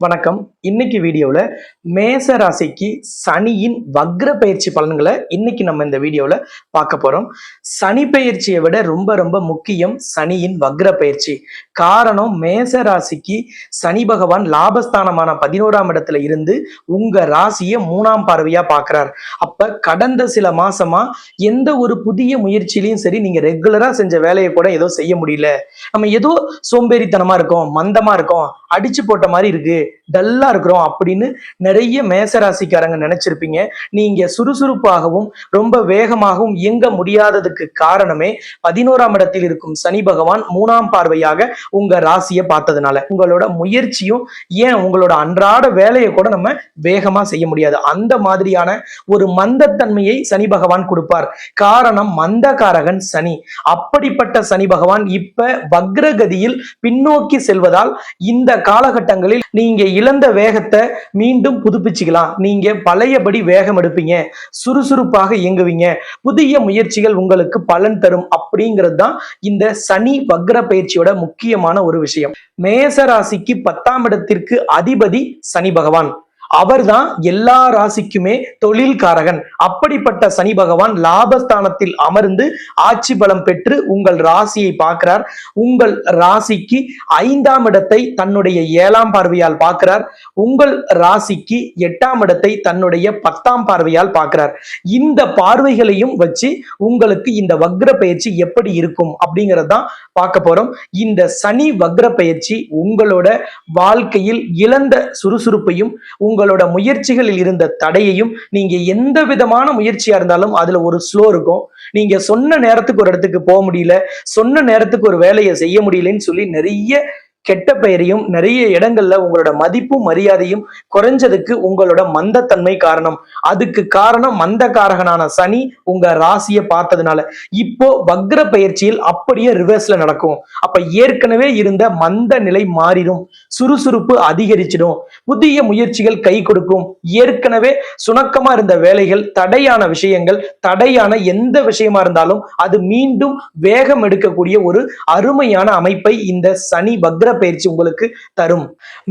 வணக்கம். இன்னைக்கு வீடியோவில் மேச ராசிக்கு சனியின் வக்ர பயிற்சி பலன்களை இன்னைக்கு நம்ம இந்த வீடியோவில் பார்க்க போகிறோம் சனி பயிற்சியை விட ரொம்ப ரொம்ப முக்கியம் சனியின் வக்ர பயிற்சி. காரணம் மேச ராசிக்கு சனி பகவான் லாபஸ்தானமான பதினோராம் இடத்துல இருந்து உங்க ராசியை மூணாம் பார்வையா பாக்குறார் அப்ப கடந்த சில மாசமா எந்த ஒரு புதிய முயற்சியிலையும் சரி நீங்க ரெகுலரா செஞ்ச வேலையை கூட ஏதோ செய்ய முடியல. நம்ம ஏதோ சோம்பேறித்தனமா இருக்கோம் மந்தமா இருக்கோம் அடிச்சு போட்ட மாதிரி இருக்கு டல்லா இருக்கிறோம் அப்படின்னு நிறைய மேசராசிக்காரங்க நினைச்சிருப்பீங்க. நீங்க சுறுசுறுப்பாகவும் ரொம்ப வேகமாகவும் இயங்க முடியாததுக்கு காரணமே பதினோராம் இடத்தில் இருக்கும் சனி பகவான் மூணாம் பார்வையாக உங்க ராசியை பார்த்ததுனால உங்களோட முயற்சியும் ஏன் உங்களோட அன்றாட வேலையை கூட நம்ம வேகமா செய்ய முடியாது? அந்த மாதிரியான ஒரு மந்தத்தன்மையை சனி பகவான் கொடுப்பார். காரணம் மந்தகாரகன் சனி. அப்படிப்பட்ட சனி பகவான் இப்ப வக்ரகதியில் பின்னோக்கி செல்வதால் இந்த காலகட்டங்களில் நீங்க இழந்த வேகத்தை மீண்டும் புதுப்பிச்சுக்கலாம். நீங்க பழையபடி வேகம் எடுப்பீங்க. சுறுசுறுப்பாக இயங்குவீங்க. புதிய முயற்சிகள் உங்களுக்கு பலன் தரும். அப்படிங்கிறது தான் இந்த சனி வக்ர பயிற்சியோட முக்கிய முக்கியமான ஒரு விஷயம். மேச ராசிக்கு பத்தாம் இடத்திற்கு அதிபதி சனி பகவான். அவர்தான் எல்லா ராசிக்குமே தொழில்காரகன். அப்படிப்பட்ட சனி பகவான் லாபஸ்தானத்தில் அமர்ந்து ஆட்சி பலம் பெற்று உங்கள் ராசியை பார்க்கிறார். உங்கள் ராசிக்கு ஐந்தாம் இடத்தை தன்னுடைய ஏழாம் பார்வையால் பார்க்கிறார். உங்கள் ராசிக்கு எட்டாம் இடத்தை தன்னுடைய பத்தாம் பார்வையால் பார்க்கிறார். இந்த பார்வைகளையும் வச்சு உங்களுக்கு இந்த வக்ர பயிற்சி எப்படி இருக்கும் அப்படிங்கிறது தான் பார்க்க போறோம். இந்த சனி வக்ர பயிற்சி உங்களோட வாழ்க்கையில் இழந்த சுறுசுறுப்பையும் உங்களோட முயற்சிகளில் இருந்த தடையையும் நீங்க எந்த விதமான முயற்சியா இருந்தாலும் அதுல ஒரு ஸ்லோ இருக்கும். நீங்க சொன்ன நேரத்துக்கு ஒரு இடத்துக்கு போக முடியல சொன்ன நேரத்துக்கு ஒரு வேலையை செய்ய முடியலன்னு சொல்லி நிறைய கெட்ட பெயரையும் நிறைய இடங்கள்ல உங்களோட மதிப்பும் மரியாதையும் குறைஞ்சதுக்கு உங்களோட மந்தத்தன்மை காரணம். அதுக்கு காரணம் மந்தகாரகனான சனி உங்க ராசியை பார்த்ததுனால. இப்போ வக்ர பயிற்சியில் அப்படியே ரிவர்ஸ்ல நடக்கும். அப்ப ஏற்கனவே இருந்த மந்த நிலை மாறிடும். சுறுசுறுப்பு அதிகரிச்சிடும். புதிய முயற்சிகள் கை கொடுக்கும். ஏற்கனவே சுணக்கமா இருந்த வேலைகள் தடையான விஷயங்கள் தடையான எந்த விஷயமா இருந்தாலும் அது மீண்டும் வேகம் எடுக்கக்கூடிய ஒரு அருமையான அமைப்பை இந்த சனி வக்ர பயிற்சி உங்களுக்கு தரும்.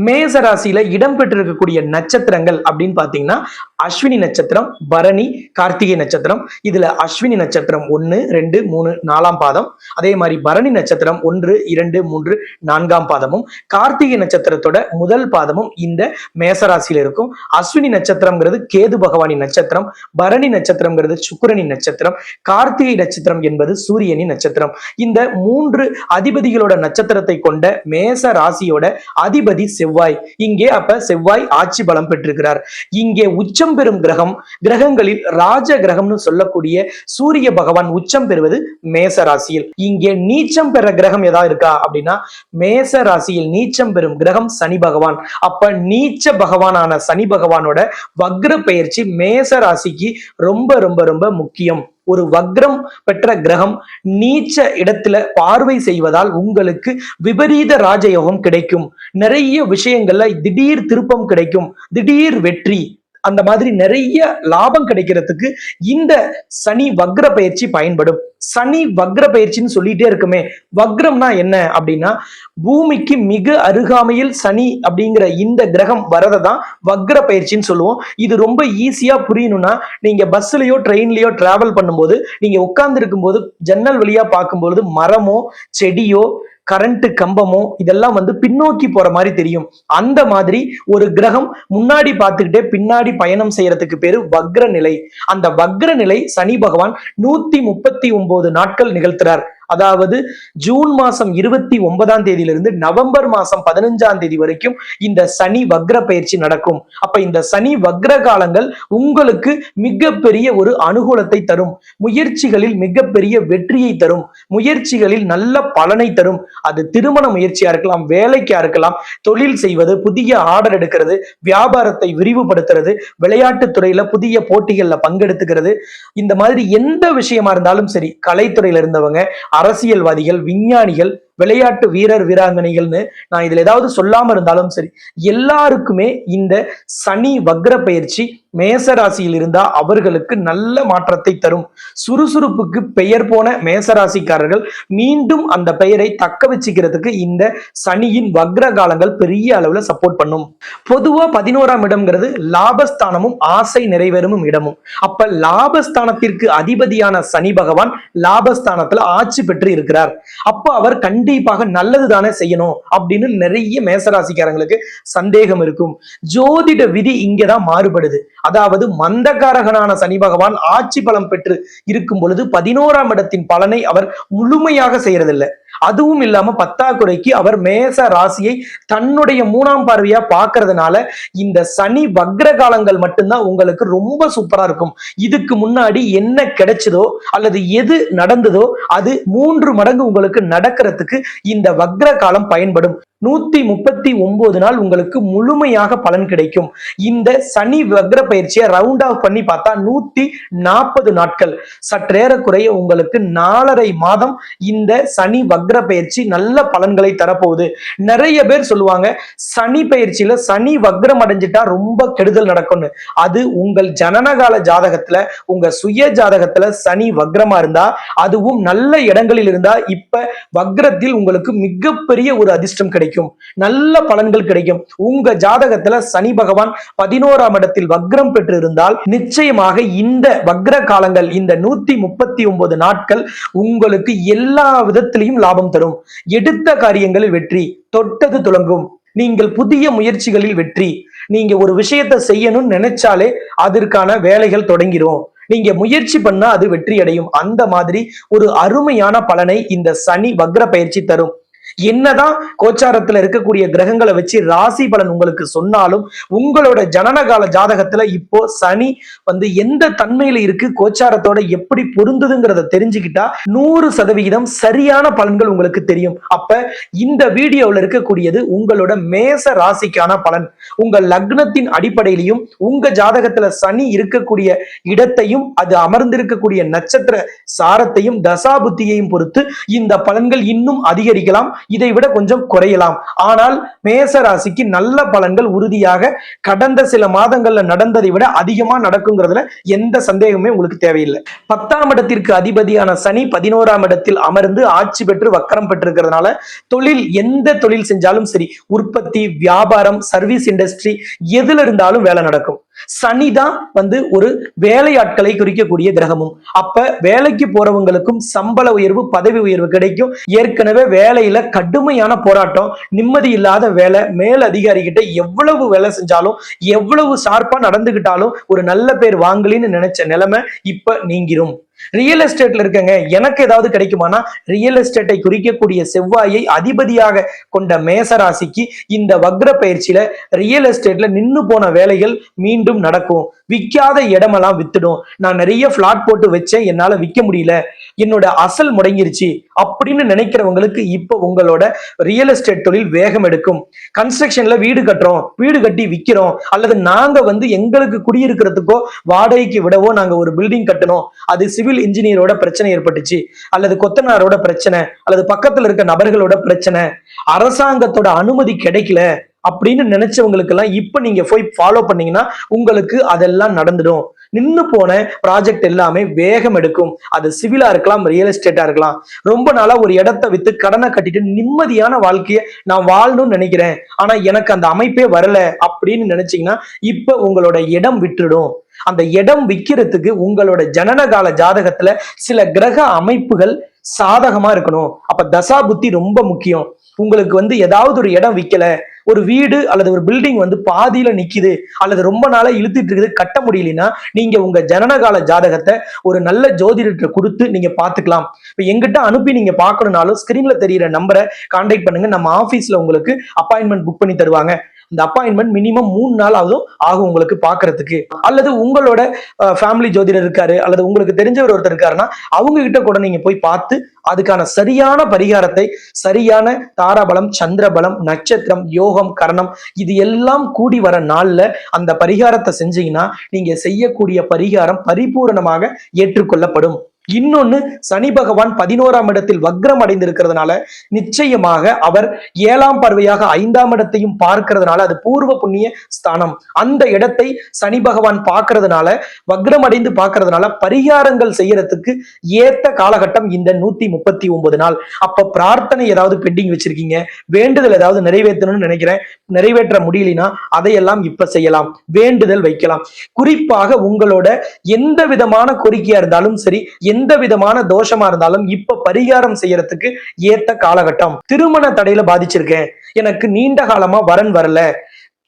மேச ராசியில இடம்பெற்றிருக்கக்கூடிய நட்சத்திரங்கள் அப்படின்னு பாத்தீங்கன்னா அஸ்வினி நட்சத்திரம் பரணி கார்த்திகை நட்சத்திரம். இதுல அஸ்வினி நட்சத்திரம் ஒன்னு ரெண்டு மூணு நாலாம் பாதம். அதே மாதிரி பரணி நட்சத்திரம் ஒன்று இரண்டு மூன்று நான்காம் பாதமும். கார்த்திகை நட்சத்திரத்தோட முதல் பாதமும் இந்த மேசராசியில இருக்கும். அஸ்வினி நட்சத்திரம்ங்கிறது கேது பகவானின் நட்சத்திரம். பரணி நட்சத்திரம்ங்கிறது சுக்கரனின் நட்சத்திரம். கார்த்திகை நட்சத்திரம் என்பது சூரியனின் நட்சத்திரம். இந்த மூன்று அதிபதிகளோட நட்சத்திரத்தை கொண்ட மேச ராசியோட அதிபதி செவ்வாய். இங்கே அப்ப செவ்வாய் ஆட்சி பலம் பெற்றிருக்கிறார். இங்கே உச்சம் பெறும் கிரகம் கிரகங்களில் ராஜ கிரகம்னு சொல்லக்கூடிய சூரிய பகவான் உச்சம் பெறுவது மேச ராசியில். இங்கே நீச்சம் பெற கிரகம் ஏதாவது இருக்கா அப்படின்னா மேச ராசியில் நீச்சம் பெறும் கிரகம் சனி பகவான். அப்ப நீச்ச பகவானான சனி பகவானோட வக்ர பயிற்சி மேச ராசிக்கு ரொம்ப ரொம்ப ரொம்ப முக்கியம். ஒரு வக்ரம் பெற்ற கிரகம் நீச்ச இடத்துல பார்வை செய்வதால் உங்களுக்கு விபரீத ராஜயோகம் கிடைக்கும். நிறைய விஷயங்கள்ல திடீர் திருப்பம் கிடைக்கும். திடீர் வெற்றி. அந்த மாதிரி நிறைய லாபம் கிடைக்கிறதுக்கு இந்த சனி வக்ர பயிற்சி பயன்படும். சனி வக்ர பயிற்சின்னு சொல்லிட்டே இருக்குமே வக்ரம்னா என்ன அப்படின்னா பூமிக்கு மிக அருகாமையில் சனி அப்படிங்கிற இந்த கிரகம் வரதை தான் வக்ர பயிற்சின்னு சொல்லுவோம். இது ரொம்ப ஈஸியா புரியணும்னா நீங்க பஸ்லயோ ட்ரெயின்லயோ டிராவல் பண்ணும்போது நீங்க உட்கார்ந்து இருக்கும்போது ஜன்னல் வழியா பார்க்கும்போது மரமோ செடியோ கரண்ட் கம்பமோ இதெல்லாம் வந்து பின்னோக்கி போற மாதிரி தெரியும். அந்த மாதிரி ஒரு கிரகம் முன்னாடி பார்த்துக்கிட்டே பின்னாடி பயணம் செய்யறதுக்கு பேரு வக்ர நிலை அந்த வக்ர நிலை சனி பகவான் நூத்தி முப்பத்தி ஒன்பது நாட்கள் நிகழ்த்துறார். அதாவது ஜூன் மாசம் இருபத்தி ஒன்பதாம் தேதியிலிருந்து நவம்பர் மாசம் பதினஞ்சாம் தேதி வரைக்கும் இந்த சனி வக்ர பயிற்சி நடக்கும். அப்ப இந்த சனி வக்ர காலங்கள் உங்களுக்கு மிகப்பெரிய ஒரு அனுகூலத்தை தரும். முயற்சிகளில் மிகப்பெரிய வெற்றியை தரும். முயற்சிகளில் நல்ல பலனை தரும். அது திருமண முயற்சியா இருக்கலாம் வேலைக்கா இருக்கலாம் தொழில் செய்வது புதிய ஆர்டர் எடுக்கிறது வியாபாரத்தை விரிவுபடுத்துறது விளையாட்டுத் துறையில புதிய போட்டிகள்ல பங்கெடுத்துக்கிறது. இந்த மாதிரி எந்த விஷயமா இருந்தாலும் சரி கலைத்துறையில இருந்தவங்க அரசியல்வாதிகள் விஞ்ஞானிகள் விளையாட்டு வீரர் வீராங்கனைகள்னு நான் இதுல ஏதாவது சொல்லாம இருந்தாலும் சரி எல்லாருக்குமே இந்த சனி வக்ர பயிற்சி மேச ராசியில் இருந்தா அவர்களுக்கு நல்ல மாற்றத்தை தரும். சுறுசுறுப்புக்கு பெயர் போன மேசராசிக்காரர்கள் மீண்டும் அந்த பெயரை தக்க வச்சுக்கிறதுக்கு இந்த சனியின் வக்ர காலங்கள் பெரிய அளவுல சப்போர்ட் பண்ணும். பொதுவா பதினோராம் இடம்ங்கிறது லாபஸ்தானமும் ஆசை நிறைவேறும் இடமும். அப்ப லாபஸ்தானத்திற்கு அதிபதியான சனி பகவான் லாபஸ்தானத்துல ஆட்சி பெற்று இருக்கிறார். அப்ப அவர் கண்டிப்பாக நல்லது தானே செய்யணும் அப்படின்னு நிறைய மேசராசிக்காரங்களுக்கு சந்தேகம் இருக்கும். ஜோதிட விதி இங்கதான் மாறுபடுது. அதாவது மந்தகாரகனான சனி பகவான் ஆட்சி பலம் பெற்று இருக்கும் பொழுது பதினோராம் இடத்தின் பலனை அவர் முழுமையாக செய்யறதில்லை. அதுவும் இல்லாம பத்தாக்குறைக்கு அவர் மேச ராசியை தன்னுடைய மூணாம் பார்வையா பாக்குறதுனால இந்த சனி வக்ர காலங்கள் மட்டும்தான் உங்களுக்கு ரொம்ப சூப்பரா இருக்கும். இதுக்கு முன்னாடி என்ன கிடைச்சதோ அல்லது எது நடந்ததோ அது மூன்று மடங்கு உங்களுக்கு நடக்கிறதுக்கு இந்த வக்ர காலம் பயன்படும். நூத்தி முப்பத்தி ஒன்பது நாள் உங்களுக்கு முழுமையாக பலன் கிடைக்கும். இந்த சனி வக்ர பயிற்சியை ரவுண்ட் ஆஃப் பண்ணி பார்த்தா நூத்தி நாற்பது நாட்கள். சற்றேறக்குறைய உங்களுக்கு நாலரை மாதம் இந்த சனி வக்ர பயிற்சி நல்ல பலன்களை தரப்போகுது. நிறைய பேர் சொல்லுவாங்க சனி பயிற்சியில சனி வக்ரம் அடைஞ்சிட்டா ரொம்ப கெடுதல் நடக்கும்னு. அது உங்கள் ஜனனகால ஜாதகத்துல உங்க சுய ஜாதகத்துல சனி வக்ரமா இருந்தா அதுவும் நல்ல இடங்களில் இருந்தா இப்ப வக்ரத்தில் உங்களுக்கு மிகப்பெரிய ஒரு அதிர்ஷ்டம் கிடைக்கும். கிடைக்கும். நல்ல பலன்கள் கிடைக்கும். உங்க ஜாதகத்துல சனி பகவான் பதினோராம் இடத்தில் வக்ரம் பெற்று இருந்தால் நிச்சயமாக இந்த வக்ர காலங்கள் இந்த நூத்தி முப்பத்தி ஒன்பது நாட்கள் உங்களுக்கு எல்லா விதத்திலையும் லாபம் தரும். எடுத்த காரியங்களில் வெற்றி தொட்டது துளங்கும் நீங்கள் புதிய முயற்சிகளில் வெற்றி. நீங்க ஒரு விஷயத்தை செய்யணும்னு நினைச்சாலே அதற்கான வேலைகள் தொடங்கிரும். நீங்க முயற்சி பண்ணா அது வெற்றி அடையும் அந்த மாதிரி ஒரு அருமையான பலனை இந்த சனி வக்ர பயிற்சி தரும். என்னதான் கோச்சாரத்துல இருக்கக்கூடிய கிரகங்களை வச்சு ராசி பலன் உங்களுக்கு சொன்னாலும் உங்களோட ஜனனகால ஜாதகத்துல இப்போ சனி வந்து எந்த தன்மையில இருக்கு கோச்சாரத்தோட எப்படி பொருந்ததுங்கிறத தெரிஞ்சுக்கிட்டா நூறு சதவிகிதம் சரியான பலன்கள் உங்களுக்கு தெரியும். அப்ப இந்த வீடியோவில் இருக்கக்கூடியது உங்களோட மேச ராசிக்கான பலன். உங்க லக்னத்தின் அடிப்படையிலையும் உங்க ஜாதகத்துல சனி இருக்கக்கூடிய இடத்தையும் அது அமர்ந்திருக்கக்கூடிய நட்சத்திர சாரத்தையும் தசாபுத்தியையும் பொறுத்து இந்த பலன்கள் இன்னும் அதிகரிக்கலாம். இதை விட கொஞ்சம் குறையலாம். ஆனால் மேச ராசிக்கு நல்ல பலன்கள் உறுதியாக கடந்த சில மாதங்கள்ல நடந்ததை விட அதிகமா நடக்குங்கிறதுல எந்த சந்தேகமே உங்களுக்கு தேவையில்லை. பத்தாம் இடத்திற்கு அதிபதியான சனி பதினோராம் இடத்தில் அமர்ந்து ஆட்சி பெற்று வக்கரம் பெற்றிருக்கிறதுனால தொழில் எந்த தொழில் செஞ்சாலும் சரி உற்பத்தி வியாபாரம் சர்வீஸ் இண்டஸ்ட்ரி எதுல இருந்தாலும் வேலை நடக்கும். சனி தான் வந்து ஒரு வேலையாட்களை குறிக்கக்கூடிய கிரகமும். அப்ப வேலைக்கு போறவங்களுக்கும் சம்பள உயர்வு பதவி உயர்வு கிடைக்கும். ஏற்கனவே வேலையில கடுமையான போராட்டம் நிம்மதி இல்லாத வேலை மேல் அதிகாரி கிட்ட எவ்வளவு வேலை செஞ்சாலும் எவ்வளவு ஷார்ப்பா நடந்துகிட்டாலும் ஒரு நல்ல பேர் வாங்கலின்னு நினைச்ச நிலைமை இப்ப நீங்கிரும். ரியல் எஸ்டேட்ல இருக்கங்க. எனக்கு ஏதாவது கிடைக்குமானா ரியல் எஸ்டேட்டை குறிக்கக்கூடிய செவ்வாயை அதிபதியாக கொண்ட மேச ராசிக்கு இந்த வக்ர பயிற்சியில ரியல் எஸ்டேட்ல நின்று போன வேலைகள் மீண்டும் நடக்கும். விற்காத இடமெல்லாம் வித்துடும். நான் நிறைய பிளாட் போட்டு வச்சேன். என்னால விற்க முடியல. என்னோட அசல் முடங்கிருச்சு. அப்படின்னு நினைக்கிறவங்களுக்கு இப்போ உங்களோட ரியல் எஸ்டேட் தொழில் வேகம் எடுக்கும். கன்ஸ்ட்ரக்ஷன்ல வீடு கட்டுறோம். வீடு கட்டி விற்கிறோம் அல்லது நாங்க வந்து எங்களுக்கு குடியிருக்கிறதுக்கோ வாடகைக்கு விடவோ நாங்க ஒரு பில்டிங் கட்டணும். அது சிவில் இன்ஜினியரோட பிரச்சனை ஏற்பட்டுச்சு அல்லது கொத்தனாரோட பிரச்சனை அல்லது பக்கத்துல இருக்க நபர்களோட பிரச்சனை அரசாங்கத்தோட அனுமதி கிடைக்கல அப்படின்னு நினைச்சவங்களுக்கெல்லாம் இப்ப நீங்க போய் ஃபாலோ பண்ணீங்கன்னா உங்களுக்கு அதெல்லாம் நடந்துடும். நின்று போன ப்ராஜெக்ட் எல்லாமே வேகம் எடுக்கும். அது சிவிலா இருக்கலாம் ரியல் எஸ்டேட்டா இருக்கலாம். ரொம்ப நாளா ஒரு இடத்த வித்து கடனை கட்டிட்டு நிம்மதியான வாழ்க்கையை நான் வாழணும்னு நினைக்கிறேன். ஆனா எனக்கு அந்த அமைப்பே வரல அப்படின்னு நினைச்சீங்கன்னா இப்ப உங்களோட இடம் விட்டுடும். அந்த இடம் விற்கிறதுக்கு உங்களோட ஜனனகால ஜாதகத்துல சில கிரக அமைப்புகள் சாதகமா இருக்கணும். அப்ப தசா புத்தி ரொம்ப முக்கியம். உங்களுக்கு வந்து ஏதாவது ஒரு இடம் விற்கல ஒரு வீடு அல்லது ஒரு பில்டிங் வந்து பாதியில நிக்குது அல்லது ரொம்ப நாளா இழுத்துட்டு இருக்குது கட்ட முடியலன்னா நீங்க உங்க ஜனனகால ஜாதகத்தை ஒரு நல்ல ஜோதிடத்தை கொடுத்து நீங்க பாத்துக்கலாம் இப்ப எங்கிட்ட அனுப்பி நீங்க பாக்கணும்னாலும் ஸ்கிரீன்ல தெரியிற நம்பரை கான்டாக்ட் பண்ணுங்க. நம்ம ஆபீஸ்ல உங்களுக்கு அப்பாயின்மெண்ட் புக் பண்ணி தருவாங்க. இந்த அப்பாயின்மெண்ட் மினிமம் மூணு நாள் ஆகும் ஆகும் உங்களுக்கு பாக்குறதுக்கு அல்லது உங்களோட ஃபேமிலி ஜோதிடர் இருக்காரு அல்லது உங்களுக்கு தெரிஞ்சவர் ஒருத்தர் இருக்காருன்னா அவங்க கிட்ட கூட நீங்க போய் பார்த்து அதுக்கான சரியான பரிகாரத்தை சரியான தாராபலம் சந்திரபலம் நட்சத்திரம் யோகம் கரணம் இது எல்லாம் கூடி வர நாள்ல அந்த பரிகாரத்தை செஞ்சீங்கன்னா நீங்க செய்யக்கூடிய பரிகாரம் பரிபூரணமாக ஏற்றுக்கொள்ளப்படும். இன்னொன்னு சனி பகவான் பதினோராம் இடத்தில் வக்ரம் அடைந்திருக்கிறதுனால நிச்சயமாக அவர் ஏழாம் பார்வையாக ஐந்தாம் இடத்தையும் பார்க்கிறதுனால அது பூர்வ புண்ணிய ஸ்தானம். அந்த இடத்தை சனி பகவான் பார்க்கறதுனால வக்ரம் அடைந்து பார்க்கறதுனால பரிகாரங்கள் செய்யறதுக்கு ஏத்த காலகட்டம் இந்த நூத்தி முப்பத்தி ஒன்பது நாள். அப்ப பிரார்த்தனை ஏதாவது பெண்டிங் வச்சிருக்கீங்க வேண்டுதல் ஏதாவது நிறைவேற்றணும்னு நினைக்கிறேன் நிறைவேற்ற முடியலனா அதையெல்லாம் இப்ப செய்யலாம் வேண்டுதல் வைக்கலாம். குறிப்பாக உங்களோட எந்த விதமான கோரிக்கையா இருந்தாலும் சரி எந்த விதமான தோஷமா இருந்தாலும் இப்ப பரிகாரம் செய்யறதுக்கு ஏத்த காலகட்டம். திருமண தடையில பாதிச்சிருக்கேன். எனக்கு நீண்ட காலமா வரன் வரல.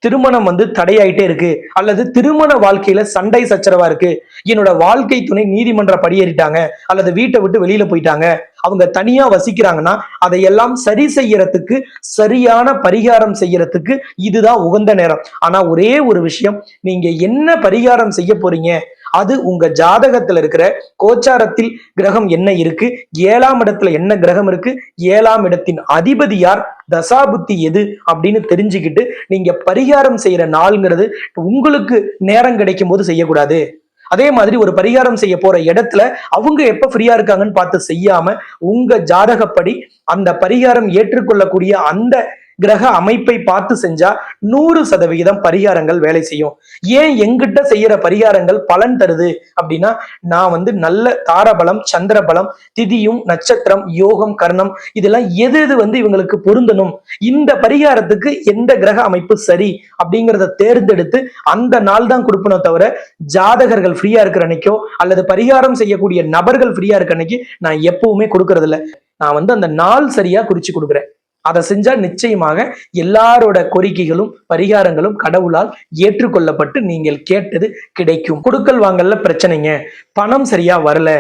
திருமணம் வந்து தடையாயிட்டே இருக்கு. அல்லது திருமண வாழ்க்கையில சண்டை சச்சரவா இருக்கு. என்னோட வாழ்க்கை துணை நீதிமன்ற படியேறிட்டாங்க. அல்லது வீட்டை விட்டு வெளியில போயிட்டாங்க. அவங்க தனியா வசிக்கிறாங்கன்னா அதையெல்லாம் சரி செய்யறதுக்கு சரியான பரிகாரம் செய்யறதுக்கு இதுதான் உகந்த நேரம். ஆனா ஒரே ஒரு விஷயம் நீங்க என்ன பரிகாரம் செய்ய போறீங்க? அது உங்க ஜாதகத்துல இருக்கிற கோச்சாரத்தில் கிரகம் என்ன இருக்கு? ஏழாம் இடத்துல என்ன கிரகம் இருக்கு? ஏழாம் இடத்தின் அதிபதி யார்? தசாபுத்தி எது? அப்படின்னு தெரிஞ்சுக்கிட்டு நீங்க பரிகாரம் செய்யற நாள்ங்கிறது உங்களுக்கு நேரம் கிடைக்கும் போது செய்யக்கூடாது. அதே மாதிரி ஒரு பரிகாரம் செய்ய போற இடத்துல அவங்க எப்ப ஃப்ரீயா இருக்காங்கன்னு பார்த்து செய்யாம உங்க ஜாதகப்படி அந்த பரிகாரம் ஏற்றுக்கொள்ளக்கூடிய அந்த கிரக அமைப்பை பார்த்து செஞ்சா நூறு சதவிகிதம் பரிகாரங்கள் வேலை செய்யும். ஏன் எங்கிட்ட செய்யற பரிகாரங்கள் பலன் தருது? அப்படின்னா நான் வந்து நல்ல தாரபலம் சந்திரபலம் திதியும் நட்சத்திரம் யோகம் கர்ணம் இதெல்லாம் எது எது வந்து இவங்களுக்கு பொருந்தணும்? இந்த பரிகாரத்துக்கு எந்த கிரக அமைப்பு சரி? அப்படிங்கிறத தேர்ந்தெடுத்து அந்த நாள் தான் கொடுப்பனோ தவிர ஜாதகர்கள் ஃப்ரீயா இருக்கிற அன்னைக்கோ அல்லது பரிகாரம் செய்யக்கூடிய நபர்கள் ஃப்ரீயா இருக்க அன்னைக்கு நான் எப்பவுமே கொடுக்கறதில்ல. நான் வந்து அந்த நாள் சரியா குறிச்சு கொடுக்குறேன். அதை செஞ்சா நிச்சயமாக எல்லாரோட கோரிக்கைகளும் பரிகாரங்களும் கடவுளால் ஏற்றுக்கொள்ளப்பட்டு நீங்கள் கேட்டது கிடைக்கும். கொடுக்கல் வாங்கல பிரச்சனைங்க. பணம் சரியா வரல.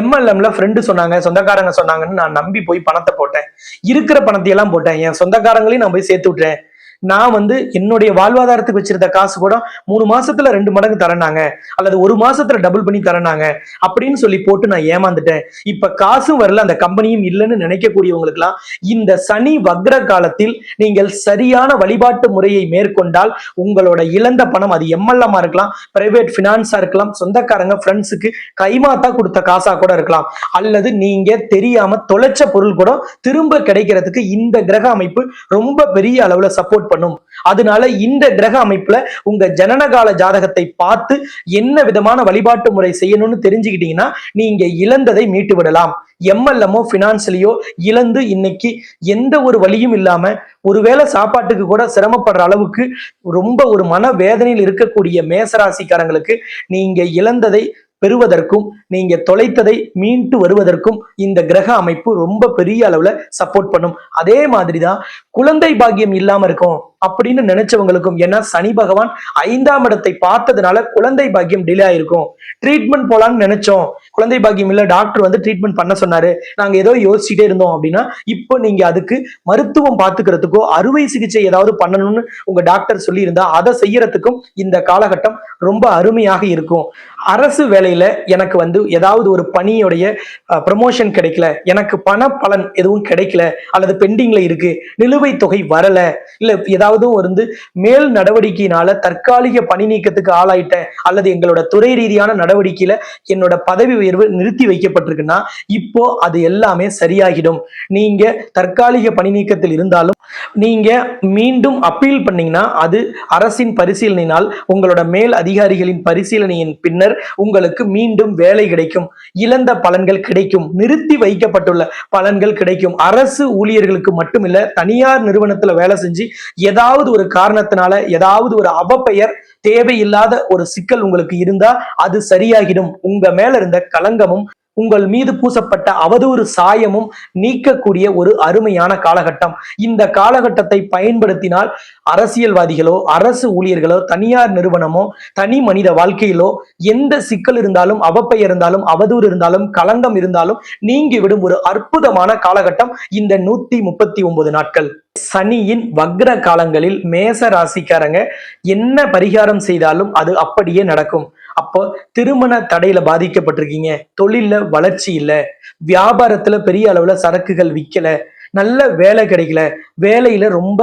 எம்எல்எம்ல ஃப்ரெண்டு சொன்னாங்க சொந்தக்காரங்க சொன்னாங்கன்னு நான் நம்பி போய் பணத்தை போட்டேன். இருக்கிற பணத்தையெல்லாம் போட்டேன். என் சொந்தக்காரங்களையும் நான் போய் சேர்த்து விட்டேன் நான் வந்து என்னுடைய வாழ்வாதாரத்துக்கு வச்சிருந்த காசு கூட மூணு மாசத்துல ரெண்டு மடங்கு தரனாங்க அல்லது ஒரு மாசத்துல டபுள் பண்ணி தரனாங்க அப்படின்னு சொல்லி போட்டு நான் ஏமாந்துட்டேன். இப்ப காசும் வரல அந்த கம்பெனியும் இல்லைன்னு நினைக்கக்கூடியவங்களுக்குலாம் இந்த சனி வக்ர காலத்தில் நீங்கள் சரியான வழிபாட்டு முறையை மேற்கொண்டால் உங்களோட இழந்த பணம் அது எம்எல்எம்மா இருக்கலாம் பிரைவேட் பினான்ஸா இருக்கலாம் சொந்தக்காரங்க ஃப்ரெண்ட்ஸுக்கு கைமாத்தா கொடுத்த காசா கூட இருக்கலாம். அல்லது நீங்க தெரியாம தொலைச்ச பொருள் கூட திரும்ப கிடைக்கிறதுக்கு இந்த கிரக அமைப்பு ரொம்ப பெரிய அளவுல சப்போர்ட் பண்ணும். அதனால இந்த கிரக அமைப்புல உங்க ஜனனகால ஜாதகத்தை பார்த்து என்ன விதமான வழிபாட்டு முறை செய்யணும்னு தெரிஞ்சுக்கிட்டீங்கன்னா நீங்க இழந்ததை மீட்டு விடலாம் எம்எல்எம்மோ ஃபினான்ஸ்லயோ இழந்து இன்னைக்கு எந்த ஒரு வழியும் இல்லாம ஒருவேளை சாப்பாட்டுக்கு கூட சிரமப்படுற அளவுக்கு ரொம்ப ஒரு மன வேதனையில் இருக்கக்கூடிய மேசராசிக்காரங்களுக்கு நீங்க இழந்ததை பெறுவதற்கும் நீங்க தொலைத்ததை மீண்டு வருவதற்கும் இந்த கிரக அமைப்பு ரொம்ப பெரிய அளவுல சப்போர்ட் பண்ணும். அதே மாதிரிதான் குழந்தை பாக்கியம் இல்லாம இருக்கும் அப்படின்னு நினைச்சவங்களுக்கும் ஏன்னா சனி பகவான் ஐந்தாம் இடத்தை பார்த்ததுனால குழந்தை பாக்கியம் டிலே ஆயிருக்கும். ட்ரீட்மெண்ட் போலான்னு நினைச்சோம். குழந்தை பாக்கியம் இல்ல டாக்டர் வந்து ட்ரீட்மெண்ட் பண்ண சொன்னாரு. நாங்க ஏதோ யோசிச்சுட்டே இருந்தோம் அப்படின்னா இப்போ நீங்க அதுக்கு மருத்துவம் பார்த்துக்கிறதுக்கோ அறுவை சிகிச்சை ஏதாவது பண்ணணும்னு உங்க டாக்டர் சொல்லி இருந்தா அதை செய்யறதுக்கும் இந்த காலகட்டம் ரொம்ப அருமையாக இருக்கும். அரசு வேலையில எனக்கு வந்து ஏதாவது ஒரு பணியுடைய ப்ரமோஷன் கிடைக்கல. எனக்கு பண பலன் எதுவும் கிடைக்கல. அல்லது பெண்டிங்ல இருக்கு. நிலுவைத் தொகை வரல. இல்ல ஏதாவது வந்து மேல் நடவடிக்கையினால தற்காலிக பணி நீக்கத்துக்கு ஆளாயிட்டேன். அல்லது எங்களோட துறை ரீதியான நடவடிக்கையில என்னோட பதவி உயர்வு நிறுத்தி வைக்கப்பட்டிருக்குன்னா இப்போ அது எல்லாமே சரியாகிடும். நீங்க தற்காலிக பணி நீக்கத்தில் இருந்தாலும் நீங்க மீண்டும் அப்பீல் பண்ணீங்கன்னா அது அரசின் பரிசீலனையினால் உங்களோட மேல் அதிகாரிகளின் பரிசீலனையின் பின்னர் உங்களுக்கு மீண்டும் வேலை கிடைக்கும். இழந்த பலன்கள் கிடைக்கும். நிறுத்தி வைக்கப்பட்டுள்ள பலன்கள் கிடைக்கும். அரசு ஊழியர்களுக்கு மட்டுமில்ல தனியார் நிறுவனத்துல வேலை செஞ்சு ஏதாவது ஒரு காரணத்தினால ஏதாவது ஒரு அவப்பெயர் தேவையில்லாத ஒரு சிக்கல் உங்களுக்கு இருந்தா அது சரியாகிடும். உங்க மேல இருந்த களங்கமும் உங்கள் மீது பூசப்பட்ட அவதூறு சாயமும் நீக்கக்கூடிய ஒரு அருமையான காலகட்டம். இந்த காலகட்டத்தை பயன்படுத்தினால் அரசியல்வாதிகளோ அரசு ஊழியர்களோ தனியார் நிறுவனமோ தனி மனித வாழ்க்கையிலோ எந்த சிக்கல் இருந்தாலும் அவப்பெயர் இருந்தாலும் அவதூறு இருந்தாலும் களங்கம் இருந்தாலும் நீங்கி விடும் ஒரு அற்புதமான காலகட்டம் இந்த நூத்தி முப்பத்தி ஒன்பது நாட்கள். சனியின் வக்ர காலங்களில் மேச ராசிக்காரங்க என்ன பரிகாரம் செய்தாலும் அது அப்படியே நடக்கும். அப்போ திருமண தடையில பாதிக்கப்பட்டிருக்கீங்க. தொழில்ல வளர்ச்சி இல்லை. வியாபாரத்துல பெரிய அளவுல சரக்குகள் விற்கல நல்ல வேலை கிடைக்கல. வேலையில ரொம்ப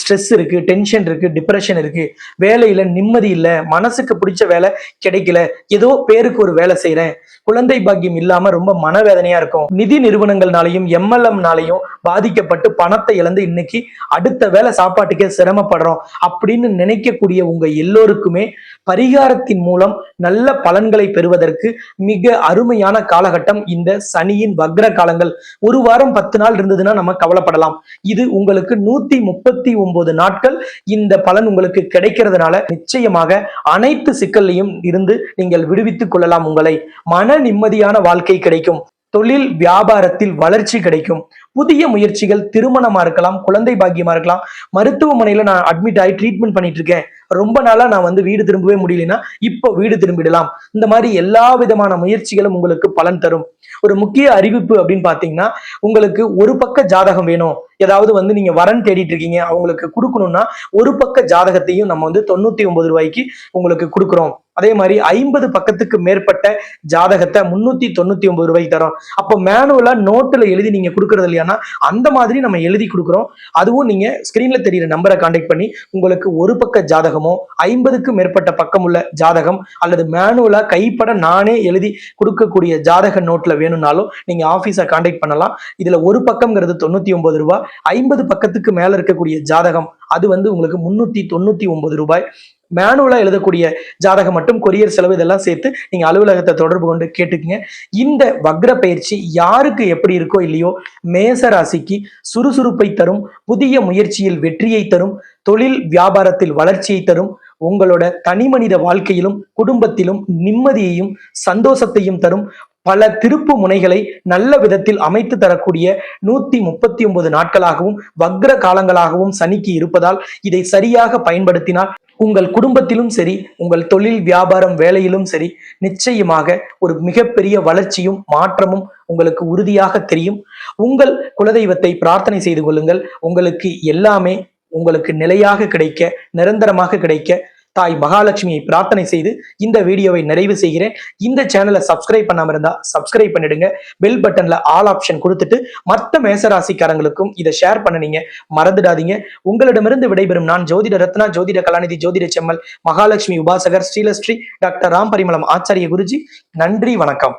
ஸ்ட்ரெஸ் இருக்கு டென்ஷன் இருக்கு டிப்ரெஷன் இருக்கு. வேலையில நிம்மதி இல்ல மனசுக்கு பிடிச்ச வேலை கிடைக்கல. ஏதோ பேருக்கு ஒரு வேலை செய்கிறேன் குழந்தை பாக்கியம் இல்லாம ரொம்ப மனவேதனையா இருக்கும். நிதி நிறுவனங்கள்னாலையும் எம்எல்எம்னாலையும் பாதிக்கப்பட்டு பணத்தை இழந்து இன்னைக்கு அடுத்த வேலை சாப்பாட்டுக்கே சிரமப்படுறோம் அப்படின்னு நினைக்கக்கூடிய உங்க எல்லோருக்குமே பரிகாரத்தின் மூலம் நல்ல பலன்களை பெறுவதற்கு மிக அருமையான காலகட்டம் இந்த சனியின் வக்ர காலங்கள் ஒரு வாரம் பத்து நாள் இருந்ததுன்னா நம்ம கவலைப்படலாம். இது உங்களுக்கு நூத்தி முப்பத்தி ஒன்பது நாட்கள் இந்த பலன் உங்களுக்கு கிடைக்கிறதுனால நிச்சயமாக அனைத்து சிக்கல்லையும் இருந்து நீங்கள் விடுவித்துக் கொள்ளலாம் உங்களை. மன நிம்மதியான வாழ்க்கை கிடைக்கும். தொழில் வியாபாரத்தில் வளர்ச்சி கிடைக்கும். புதிய முயற்சிகள் திருமணமா இருக்கலாம் குழந்தை பாக்கியமா இருக்கலாம். மருத்துவமனையில நான் அட்மிட் ஆகி ட்ரீட்மெண்ட் பண்ணிட்டு இருக்கேன். ரொம்ப நாளா நான் வந்து வீடு திரும்பவே முடியலன்னா இப்போ வீடு திரும்பிடலாம். இந்த மாதிரி எல்லா விதமான முயற்சிகளும் உங்களுக்கு பலன் தரும். ஒரு முக்கிய அறிவிப்பு அப்படின்னு பாத்தீங்கன்னா உங்களுக்கு ஒரு பக்க ஜாதகம் வேணும். ஏதாவது வந்து நீங்க வரன் தேடிட்டு இருக்கீங்க அவங்களுக்கு கொடுக்கணும்னா ஒரு பக்க ஜாதகத்தையும் நம்ம வந்து தொண்ணூத்தி ஒன்பது ரூபாய்க்கு உங்களுக்கு கொடுக்குறோம். அதே மாதிரி ஐம்பது பக்கத்துக்கு மேற்பட்ட ஜாதகத்தை முன்னூத்தி தொண்ணூத்தி ஒன்பது ரூபாய்க்கு தரோம். அப்போ மேனுவலா நோட்டுல எழுதி நீங்க கொடுக்கறது இல்லையானா அந்த மாதிரி நம்ம எழுதி கொடுக்குறோம். அதுவும் நீங்க ஸ்கிரீன்ல தெரியுற நம்பரை கான்டாக்ட் பண்ணி உங்களுக்கு ஒரு பக்க ஜாதகமோ ஐம்பதுக்கு மேற்பட்ட பக்கம் உள்ள ஜாதகம் அல்லது மேனுவலா கைப்பட நானே எழுதி கொடுக்கக்கூடிய ஜாதக நோட்ல வேணும்னாலும் நீங்க ஆபீஸை கான்டாக்ட் பண்ணலாம். இதுல ஒரு பக்கம்ங்கிறது தொண்ணூத்தி ஒன்பது ரூபாய் ஐம்பது பக்கத்துக்கு மேல இருக்கக்கூடிய ஜாதகம் அது வந்து உங்களுக்கு முன்னூத்தி தொண்ணூத்தி ஒன்பது ரூபாய். மேனுவலா எழுதக்கூடிய ஜாதகம் மட்டும் கொரியர் செலவு இதெல்லாம் சேர்த்து நீங்க அலுவலகத்தை தொடர்பு கொண்டு கேட்டுக்குங்க. இந்த வக்ர பயிற்சி யாருக்கு எப்படி இருக்கோ இல்லையோ மேச ராசிக்கு சுறுசுறுப்பை தரும் புதிய முயற்சியில் வெற்றியை தரும் தொழில் வியாபாரத்தில் வளர்ச்சியை தரும் உங்களோட தனி மனித வாழ்க்கையிலும் குடும்பத்திலும் நிம்மதியையும் சந்தோஷத்தையும் தரும் பல திருப்பு முனைகளை நல்ல விதத்தில் அமைத்து தரக்கூடிய நூத்தி முப்பத்தி ஒன்பது நாட்களாகவும் வக்ர காலங்களாகவும் சனிக்கு இருப்பதால் இதை சரியாக பயன்படுத்தினால் உங்கள் குடும்பத்திலும் சரி உங்கள் தொழில் வியாபாரம் வேலையிலும் சரி நிச்சயமாக ஒரு மிகப்பெரிய வளர்ச்சியும் மாற்றமும் உங்களுக்கு உறுதியாக தெரியும். உங்கள் குலதெய்வத்தை பிரார்த்தனை செய்து கொள்ளுங்கள். உங்களுக்கு எல்லாமே உங்களுக்கு நிலையாக கிடைக்க நிரந்தரமாக கிடைக்க தாய் மகாலட்சுமியை பிரார்த்தனை செய்து இந்த வீடியோவை நிறைவு செய்கிறேன். இந்த சேனலை சப்ஸ்கிரைப் பண்ணாம இருந்தா சப்ஸ்கிரைப் பண்ணிடுங்க. பெல் பட்டன்ல ஆல் ஆப்ஷன் கொடுத்துட்டு மற்ற மேசராசிக்காரங்களுக்கும் இதை ஷேர் பண்ணனீங்க. மறந்துடாதீங்க. உங்களிடமிருந்து விடைபெறும் நான் ஜோதிட ரத்னா ஜோதிட கலாநிதி ஜோதிட செம்மல் மகாலட்சுமி உபாசகர் ஸ்ரீலஸ்ரீ டாக்டர் ராம் பரிமளம் ஆச்சாரிய குருஜி நன்றி வணக்கம்.